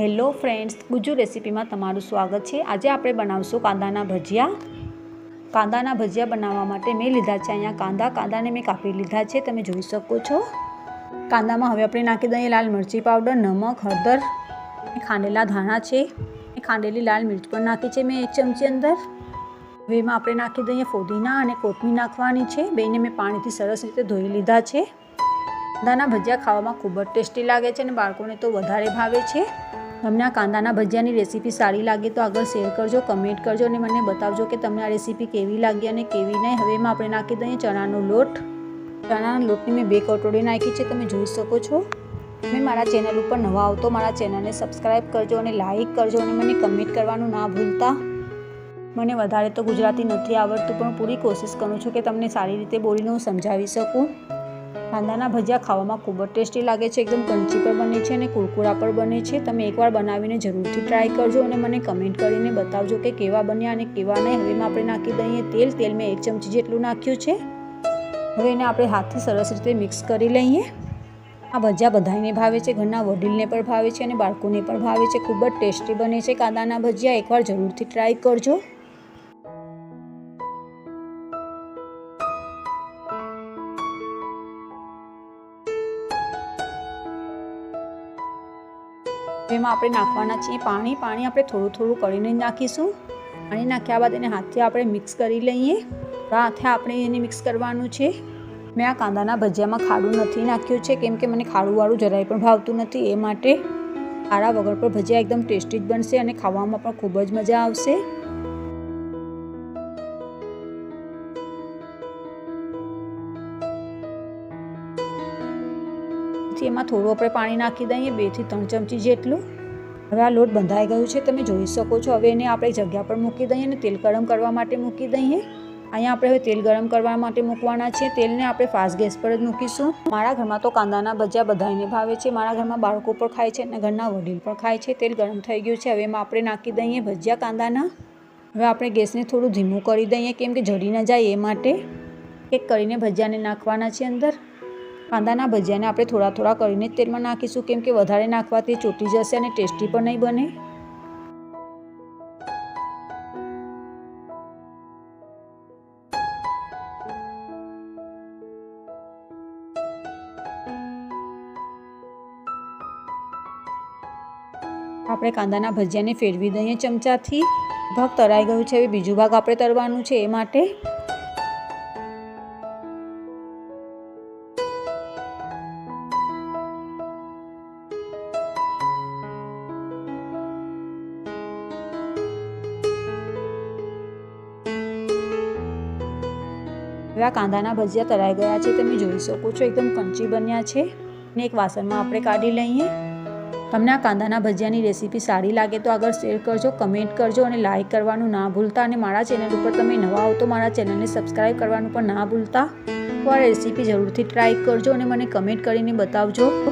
Hello friends, Gujju રેસીપીમાં તમારું સ્વાગત છે. આજે આપણે બનાવશું કાંદાના ભજીયા. કાંદાના ભજીયા બનાવવા માટે મેં લીધા છે અહીંયા કાંદા. કાંદાને મેં કાપી લીધા છે, તમે જોઈ શકો છો. કાંદામાં હવે આપણે નાખી દઈએ લાલ મરચી પાવડર, નમક, હળદર. ખાંડેલા ધાણા છે. ખાંડેલી લાલ મિર્ચ પણ નાખી છે મેં એક ચમચી અંદર. હવે એમાં આપણે નાખી દઈએ ફોદીના અને કોથમીર નાખવાની છે. બેને મેં પાણીથી સરસ રીતે ધોઈ લીધા છે. કાંદાના ભજીયા ખાવામાં ખૂબ જ ટેસ્ટી લાગે છે અને બાળકોને તો વધારે ભાવે છે. તમને આ કાંદાના ભજીયાની રેસીપી સારી લાગે તો આગળ શેર કરજો કમેન્ટ કરજો અને મને બતાવજો કે તમને આ રેસીપી કેવી લાગી અને કેવી નહીં. હવે એમાં આપણે નાખી દઈએ ચણાનો લોટ. ચણાના લોટની મેં બે કટોરી નાખી છે, તમે જોઈ શકો છો. તમે મારા ચેનલ ઉપર નવા આવતો મારા ચેનલને સબસ્ક્રાઈબ કરજો અને લાઇક કરજો અને મને કમેન્ટ કરવાનું ના ભૂલતા. મને વધારે તો ગુજરાતી નથી આવડતું, પણ પૂરી કોશિશ કરું છું કે તમને સારી રીતે બોલીને હું સમજાવી શકું. કાંદાના ભજીયા ખાવામાં ખૂબ જ ટેસ્ટી લાગે છે. એકદમ કંચી પર બને છે અને કુરકુરા પર બને છે. તમે એકવાર બનાવીને જરૂરથી ટ્રાય કરજો અને મને કમેન્ટ કરીને બતાવજો કે કેવા બન્યા અને કેવા નહીં. હવે આપણે નાખી દઈએ તેલ. તેલ મેં એક ચમચી જેટલું નાખ્યું છે. હવે એને આપણે હાથથી સરસ રીતે મિક્સ કરી લઈએ. આ ભજીયા બધાને ભાવે છે. ઘરના વડીલને પણ ભાવે છે અને બાળકોને પણ ભાવે છે. ખૂબ જ ટેસ્ટી બને છે કાંદાના ભજીયા. એકવાર જરૂરથી ટ્રાય કરજો. એમાં આપણે નાખવાના છીએ પાણી. પાણી આપણે થોડું થોડું કરીને નાખીશું. પાણી નાખ્યા બાદ એને હાથથી આપણે મિક્સ કરી લઈએ. હાથે આપણે એને મિક્સ કરવાનું છે. મેં આ કાંદાના ભજીયામાં ખાડું નથી નાખ્યું છે. કેમ કે મને ખાડુંવાળું જરાય પણ ભાવતું નથી. એ માટે ખાડા વગર પર ભજીયા એકદમ ટેસ્ટી જ બનશે અને ખાવામાં પણ ખૂબ જ મજા આવશે. એમાં થોડું આપણે પાણી નાખી દઈએ બેથી ત્રણ ચમચી જેટલું. હવે આ લોટ બંધાઈ ગયું છે, તમે જોઈ શકો છો. હવે એને આપણે જગ્યા પર મૂકી દઈએ અને તેલ ગરમ કરવા માટે મૂકી દઈએ. અહીંયા આપણે હવે તેલ ગરમ કરવા માટે મૂકવાના છે. તેલને આપણે ફાસ્ટ ગેસ પર જ મૂકીશું. મારા ઘરમાં તો કાંદાના ભજીયા બધાને ભાવે છે. મારા ઘરમાં બાળકો પણ ખાય છે અને ઘરના વડીલ પણ ખાય છે. તેલ ગરમ થઈ ગયું છે. હવે એમાં આપણે નાખી દઈએ ભજીયા કાંદાના. હવે આપણે ગેસને થોડું ધીમું કરી દઈએ, કેમ કે જડી ન જાય એ માટે. એક કરીને ભજીયાને નાખવાના છે અંદર. કાંદાના ભજીયાને આપણે થોડા થોડા કરીને તેલમાં નાખીશું. કેમ કે વધારે નાખવાથી ચોટી જશે અને ટેસ્ટી પણ નહીં બને. આપણે કાંદાના ભજીયાને ફેરવી દઈએ ચમચાથી. ભાગ તરાઈ ગયું છે. હવે બીજું ભાગ આપણે તરવાનું છે એ માટે. આ કાંદાના ભજીયા તરાઈ ગયા છે, તમે જોઈ શકો છો, એકદમ કંચી બન્યા છે. ને એક વાસણમાં આપણે કાઢી લઈએ. તમને આ કાંદાના ભજીયાની રેસીપી સારી લાગે તો આગળ શેર કરજો, કમેન્ટ કરજો અને લાઇક કરવાનું ના ભૂલતા. અને મારા ચેનલ ઉપર તમે નવા આવો તો મારા ચેનલને સબસ્ક્રાઈબ કરવાનું પણ ના ભૂલતા. તો આ રેસીપી જરૂરથી ટ્રાય કરજો અને મને કમેન્ટ કરીને બતાવજો.